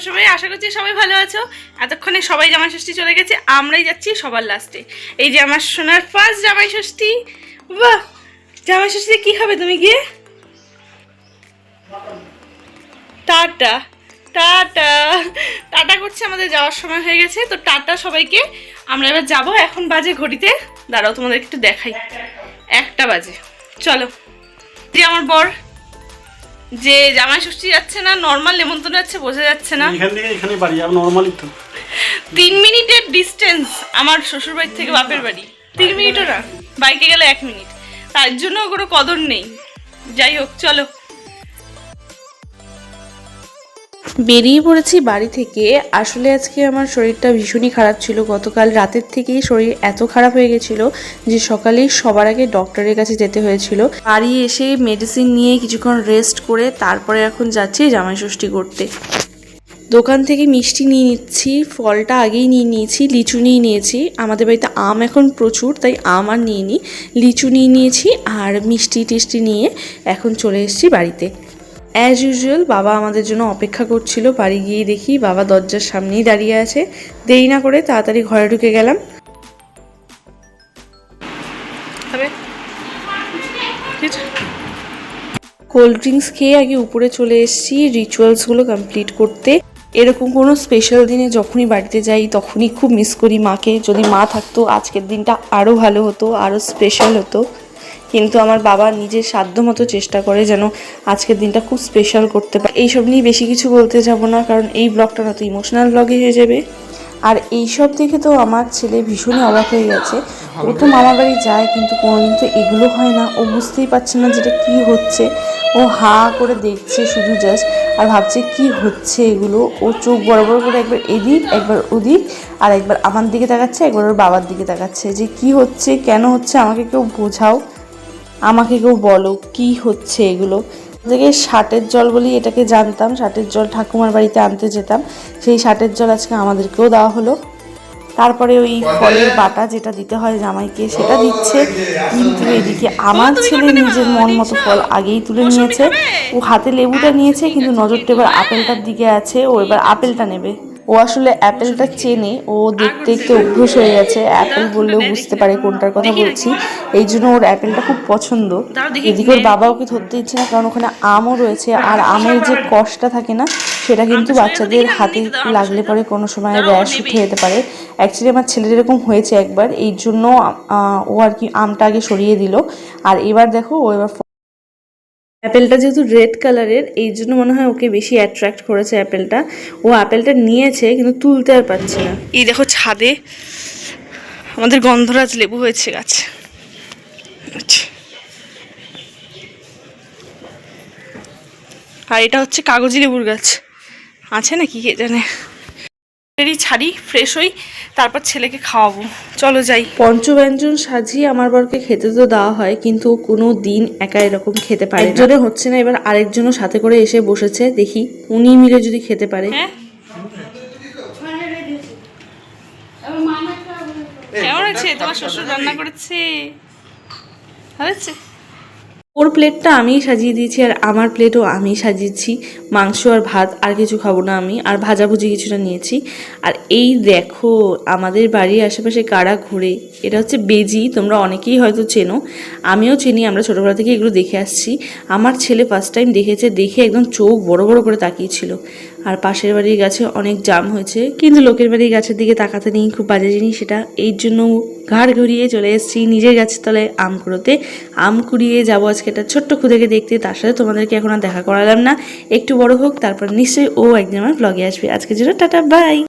তোমরা সবাই, আশা করছি সবাই ভালো আছো। এতক্ষণে সবাই জামাই ষষ্ঠী চলে গেছে, আমরাই যাচ্ছি সবার লাস্টে এই যে আমার সোনার ফার্স্ট জামাই ষষ্ঠী। বাহ! জামাই ষষ্ঠী কি হবে তুমি গিয়ে? Tata tata. টাটা করছে আমাদের, যাওয়ার সময় হয়ে গেছে। তো টাটা সবাইকে। আমরা এবার যাব এখন বাজে ঘড়িতে। দাঁড়াও তোমাদের একটু দেখাই। একটা বাজে। চলো। আমার বর যে জামাই ষষ্ঠী যাচ্ছে না নর্মাল নেমন্তন্ন যাচ্ছে বোঝা যাচ্ছে না। এখান থেকে এখানে বাড়ি আর নর্মালি তো। তিন মিনিটের ডিস্টেন্স আমার শ্বশুর বাড়ি থেকে বাপের বাড়ি। তিন মিনিটও না বাইকে গেলে এক মিনিট। তার জন্য কোনো কদর নেই। যাই হোক চলো। বেরিয়ে পড়েছি বাড়ি থেকে। আসলে আজকে আমার শরীরটা ভীষণই খারাপ ছিল। গতকাল রাতের থেকেই শরীর এত খারাপ হয়ে গেছিল যে সকালেই সবার আগে ডক্টরের কাছে যেতে হয়েছিল। বাড়ি এসে মেডিসিন নিয়ে কিছুক্ষণ রেস্ট করে তারপরে এখন যাচ্ছি জামাই ষষ্ঠী করতে। দোকান থেকে মিষ্টি নিয়ে নিচ্ছি, ফলটা আগেই নিয়ে নিয়েছি, লিচু নিয়ে নিয়েছি। আমাদের বাড়িতে আম এখন প্রচুর, তাই আম আর নিয়ে নিই লিচু নিয়ে নিয়েছি আর মিষ্টি টিষ্টি নিয়ে এখন চলে এসেছি বাড়িতে। অ্যাজ ইউজুয়াল বাবা আমাদের জন্য অপেক্ষা করছিল। বাড়ি গিয়ে দেখি বাবা দরজার সামনেই দাঁড়িয়ে আছে। দেরি না করে তাড়াতাড়ি ঘরে ঢুকে গেলাম। কোল্ড ড্রিঙ্কস খেয়ে আগে উপরে চলে এসেছি রিচুয়ালসগুলো কমপ্লিট করতে। এরকম কোনো স্পেশাল দিনে যখনই বাড়িতে যাই তখনই খুব মিস করি মাকে। যদি মা থাকতো আজকের দিনটা আরও ভালো হতো আরও স্পেশাল হতো। কিন্তু আমার বাবা নিজের সাধ্য মতো চেষ্টা করে যেন আজকের দিনটা খুব স্পেশাল করতে পারে। এইসব নিয়ে বেশি কিছু বলতে যাব না, কারণ এই ব্লগটা না তো ইমোশনাল ব্লগে হয়ে যাবে। আর এইসব দেখে তো আমার ছেলে ভীষণই অবাক হয়ে গেছে। ও তো মামা বাড়ি যায়, কিন্তু কোনোদিন তো এগুলো হয় না। ও বুঝতেই পারছে না যেটা কি হচ্ছে। ও হা করে দেখছে শুধু জাস্ট আর ভাবছে কি হচ্ছে এগুলো। ও চোখ বড় বড় করে একবার এদিক, একবার ওদিক, আর একবার আমার দিকে তাকাচ্ছে, একবার ওর বাবার দিকে তাকাচ্ছে। যে কি হচ্ছে, কেন হচ্ছে, আমাকে কেউ বোঝাও। আমাকে কেউ বলো কি হচ্ছে এগুলো। থেকে ষাটের জল বলি এটাকে জানতাম ষাটের জল ঠাকুমার বাড়িতে আনতে যেতাম। সেই ষাটের জল আজকে আমাদেরকেও দেওয়া হলো। তারপরে ওই ফলের বাটা যেটা দিতে হয় জামাইকে সেটা দিচ্ছে। কিন্তু এদিকে আমার ছেলে নিজের মন মতো ফল আগেই তুলে নিয়েছে। ও হাতে লেবুটা নিয়েছে কিন্তু নজরটা এবার আপেলটার দিকে আছে। ও এবার আপেলটা নেবে। ও আসলে অ্যাপেলটা চেনে, ও দেখতে দেখতে অভ্যস হয়ে গেছে। অ্যাপেল বললেও বুঝতে পারে কোনটার কথা বলছি। এই জন্য ওর অ্যাপেলটা খুব পছন্দ। এদিকে ওর বাবা ওকে ধরতে ইচ্ছে না, কারণ ওখানে আমও রয়েছে, আর আমের যে কষটা থাকে না, সেটা কিন্তু বাচ্চাদের হাতে লাগলে পরে কোনো সময় র্যাশ উঠে যেতে পারে। অ্যাকচুয়ালি আমার ছেলের এরকম হয়েছে একবার, এই জন্য ও আর কি আমটা আগে সরিয়ে দিল। আর এবার দেখো, ও এবার অ্যাপেলটা যেহেতু রেড কালারের, এই জন্য মনে হয় ওকে বেশি অ্যাট্রাক্ট করেছে অ্যাপেলটা। ও অ্যাপেলটা নিয়েছে, কিন্তু তুলতে আর পারছে না। এই দেখো ছাদে আমাদের গন্ধরাজ লেবু হয়েছে গাছ। আর এটা হচ্ছে কাগজি লেবুর গাছ। আছে নাকি কে জানে? এরই ছাড়ি ফ্রেশ হই তারপর ছেলেকে খাওয়াবো। চলো যাই। পঞ্চব্যঞ্জন সাজিয়ে আমার বরকে খেতে তো দেওয়া হয় কিন্তু কোনো দিন একা এরকম খেতে পারে একজনে হচ্ছে না এবার আরেকজনও সাথে করে এসে বসেছে দেখি উনি মিলে যদি খেতে পারে। হ্যাঁ? কেমন আছে? তোমার শ্বশুর রান্না করেছে? ভালো আছে? ওর প্লেটটা আমিই সাজিয়ে দিয়েছি আর আমার প্লেটও আমি সাজিয়েছি। মাংস আর ভাত আর কিছু খাব না আমি, আর ভাজাভুজি কিছুটা নিয়েছি। আর এই দেখো, আমাদের বাড়ির আশেপাশে কারা ঘুরে, এটা হচ্ছে বেজি, তোমরা অনেকেই হয়তো চেনো। আমিও চিনি, আমরা ছোটোবেলা থেকে এগুলো দেখে আসছি। আমার ছেলে ফার্স্ট টাইম দেখেছে, দেখে একদম চোখ বড় বড় করে তাকিয়েছিল। আর পাশের বাড়ির গাছে অনেক জাম হয়েছে। কিন্তু লোকের বাড়ির গাছের দিকে তাকাতে নেই, খুব বাজে জিনিস সেটা। এই জন্য ঘাড় ঘুরিয়ে চলে এসেছি নিজের গাছের তলায় আম কুড়োতে। আম কুড়িয়ে যাব আজকে একটা ছোট্ট খুদেকে দেখতে, তার সাথে তোমাদেরকে এখন আর দেখা করালাম না। একটু বড় হোক, তারপর নিশ্চয়ই ও একদিন আমার ব্লগে আসবে। আজকে জন্য টাটা বাই